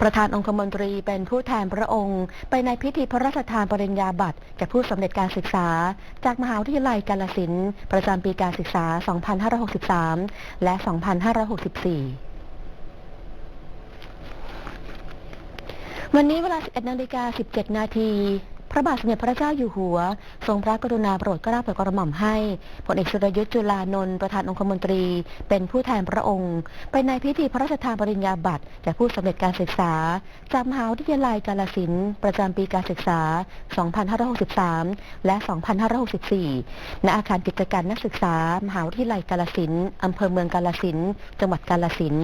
ประธานองคมนตรีเป็นผู้แทนพระองค์ ไปในพิธีพระราชทานปริญญาบัตรแก่ผู้สำเร็จการศึกษา จากมหาวิทยาลัยกาลสินธุ์ประจำปีการศึกษา 2563 และ 2564วันนี้เวลา 11นาฬิกา17 นาที พระบาทสมเด็จพระเจ้าอยู่หัว ทรงพระกรุณาโปรดเกล้าโปรดกระหม่อมให้พลเอกสุรยุทธ์จุลานนท์ประธานองคมนตรี เป็นผู้แทนพระองค์ไปในพิธีพระราชทานปริญญาบัตรแก่ผู้สำเร็จการศึกษาจากมหาวิทยาลัยกาลสินประจำปีการศึกษา 2563 และ 2564 ณ อาคารกิจการนักศึกษา มหาวิทยาลัยกาลสินธุ์อำเภอเมืองกาลสินจังหวัดกาลสิน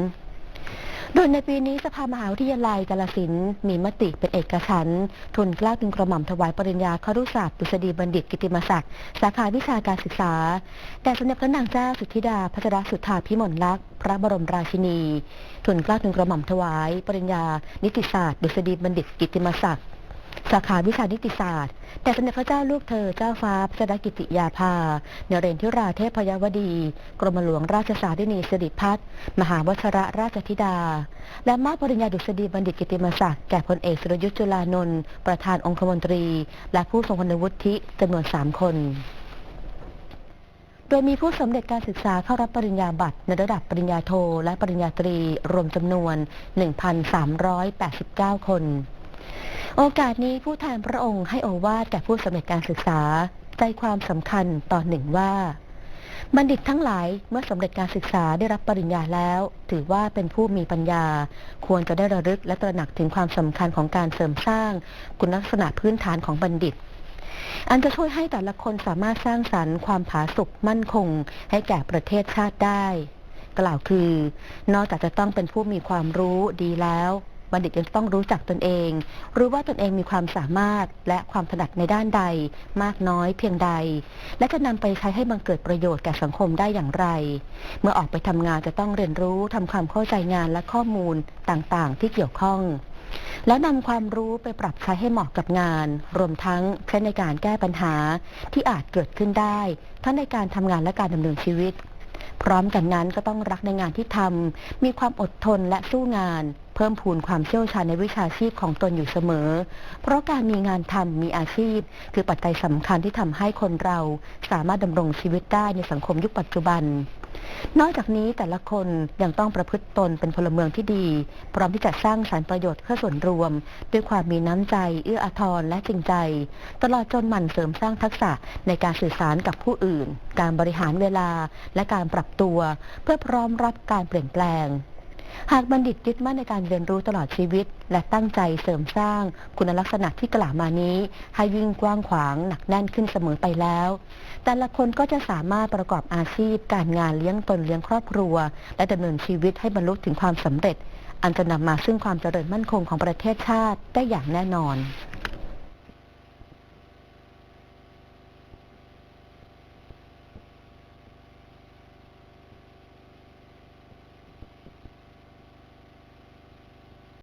โดยในปีนี้สภามหาวิทยาลัยกาลสินมีมติเป็นเอกฉันทุนกล้าทุนกระหม่อมถวายปริญญาครุศาสตร์ดุษฎีบัณฑิตกิติมศักดิ์สาขาวิชาการศึกษา แต่สมเด็จพระนางเจ้าสุทธิดาพัชรสุทธาพิมลลักษณ์พระบรมราชินี ทุนกล้าทุนกระหม่อมถวาย ปริญญา นิติศาสตร์ดุษฎีบัณฑิตกิติมศักดิ์ สาขาวิชานิติศาสตร์ แต่สมเด็จพระเจ้าลูกเธอเจ้าฟ้าพัชรกิติยาภาเนเรนทิราเทพยวดี กรมหลวงราชสาธินีสิริพัฒน์มหาวชระราชธิดา และมอบปริญญาดุษฎีบัณฑิตกิติมศักดิ์แก่พลเอกสุรยุทธ์จุลานนท์ประธานองคมนตรี และผู้ทรงคุณวุฒิจำนวนสามคนโดยมีผู้สำเร็จการศึกษาเข้ารับปริญญาบัตรในระดับปริญญาโทและปริญญาตรีรวมจำนวน 1,389 คน โอกาสนี้ผู้แทนพระองค์ให้โอวาทแก่ผู้สำเร็จการศึกษา ใจความสำคัญตอนหนึ่งว่า บัณฑิตทั้งหลายเมื่อสำเร็จการศึกษาได้รับปริญญาแล้ว ถือว่าเป็นผู้มีปัญญา ควรจะได้ระลึกและตระหนักถึงความสำคัญของการเสริมสร้าง คุณลักษณะพื้นฐานของบัณฑิตอันจะช่วยให้แต่ละคนสามารถสร้างสรรค์ความผาสุกมั่นคง ให้แก่ประเทศชาติได้ กล่าวคือ นอกจากจะต้องเป็นผู้มีความรู้ดีแล้ว บัณฑิตยังต้องรู้จักตนเอง รู้ว่าตนเองมีความสามารถและความถนัดในด้านใด มากน้อยเพียงใด และจะนำไปใช้ให้บังเกิดประโยชน์แก่สังคมได้อย่างไร เมื่อออกไปทำงานจะต้องเรียนรู้ทำความเข้าใจงานและข้อมูลต่างๆ ที่เกี่ยวข้อง แล้วนำความรู้ไปปรับใช้ให้เหมาะกับงาน รวมทั้งใช้ในการแก้ปัญหาที่อาจเกิดขึ้นได้ ทั้งในการทำงานและการดำเนินชีวิต พร้อมกันนั้นก็ต้องรักในงานที่ทำมีความอดทนและสู้งาน เพิ่มพูนความเชี่ยวชาญในวิชาชีพของตนอยู่เสมอ เพราะการมีงานทำมีอาชีพ คือปัจจัยสำคัญที่ทำให้คนเรา สามารถดำรงชีวิตได้ในสังคมยุคปัจจุบัน นอกจากนี้แต่ละคนยังต้องประพฤติตนเป็นพลเมืองที่ดี พร้อมที่จะสร้างสรรประโยชน์เพื่อส่วนรวม ด้วยความมีน้ำใจ เอื้ออาทรและจริงใจ ตลอดจนหมั่นเสริมสร้างทักษะในการสื่อสารกับผู้อื่น การบริหารเวลาและการปรับตัว เพื่อพร้อมรับการเปลี่ยนแปลง หากบัณฑิตยึดมั่นในการเรียนรู้ตลอดชีวิต และตั้งใจเสริมสร้างคุณลักษณะที่กล่าวมานี้ ให้ยิ่งกว้างขวางหนักแน่นขึ้นเสมอไปแล้ว แต่ละคนก็จะสามารถประกอบอาชีพ การงานเลี้ยงตนเลี้ยงครอบครัว และดำเนินชีวิตให้บรรลุถึงความสำเร็จ อันจะนำมาซึ่งความเจริญมั่นคงของประเทศชาติได้อย่างแน่นอน